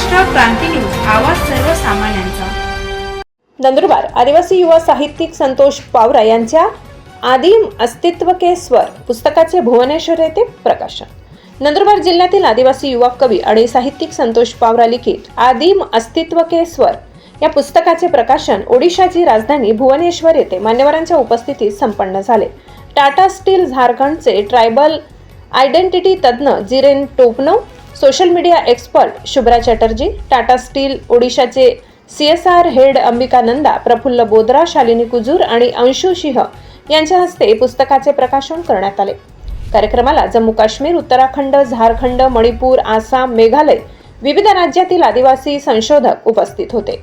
Maharashtra Kranti news आवाज सर्वसामान्यांचा. नंदुरबार आदिवासी युवा साहित्यिक संतोष पावरा यांच्या आदिम अस्तित्व के स्वर पुस्तकाचे भुवनेश्वर येथे प्रकाशन. नंदुरबार जिल्ह्यातील आदिवासी युवा कवी आणि साहित्यिक संतोष पावरा लिखित आदिम अस्तित्व के स्वर या पुस्तकाचे प्रकाशन ओडिशाची राजधानी भुवनेश्वर येथे मान्यवरांच्या उपस्थितीत संपन्न झाले. टाटा स्टील झारखंडचे ट्रायबल आयडेंटिटी तज्ज्ञ Jiren Topno social media expert Shubhra Chatterjee Tata Steel ओडिशाचे C S R head Ambikananda Prafulla Bodra Shalini Kujur आणि अंशु सिंह यांच्या हस्ते पुस्तकाचे प्रकाशन करण्यात आले. कार्यक्रमाला जम्मू काश्मीर उत्तराखंड झारखंड मणिपूर आसाम मेघालय विविध राज्यातील आदिवासी संशोधक उपस्थित होते.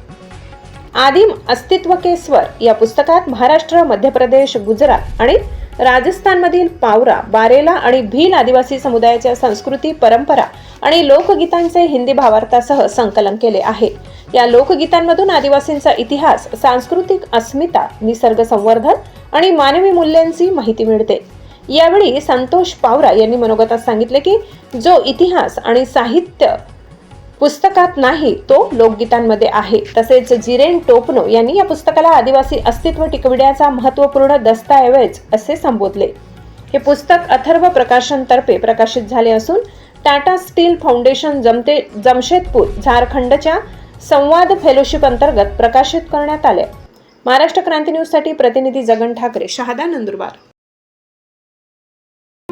आदिम अस्तित्व के स्वर या पुस्तकात महाराष्ट्र मध्य प्रदेश गुजरात आणि राजस्थानमधील पावरा बारेला आणि भील आदिवासी समुदायाच्या संस्कृती परंपरा आणि लोकगीतांचे हिंदी भावार्थासह संकलन केले आहे. या लोकगीतांमधून आदिवासींचा इतिहास सांस्कृतिक अस्मिता निसर्ग संवर्धन आणि मानवी मूल्यांची माहिती मिळते. यावेळी संतोष पावरा यांनी मनोगतात सांगितले की जो इतिहास आणि साहित्य पुस्तकात नाही तो लोकगीतांमध्ये आहे. तसेच जिरेन टोपनो यांनी या पुस्तकाला आदिवासी अस्तित्व टिकविण्याचा महत्त्वपूर्ण दस्तऐवज असे संबोधले. हे पुस्तक अथर्व प्रकाशनतर्फे प्रकाशित झाले असून टाटा स्टील फाउंडेशन जमते जमशेदपूर झारखंडच्या संवाद फेलोशिप अंतर्गत प्रकाशित करण्यात आले. महाराष्ट्र क्रांती न्यूजसाठी प्रतिनिधी जगन ठाकरे शहादा नंदुरबार.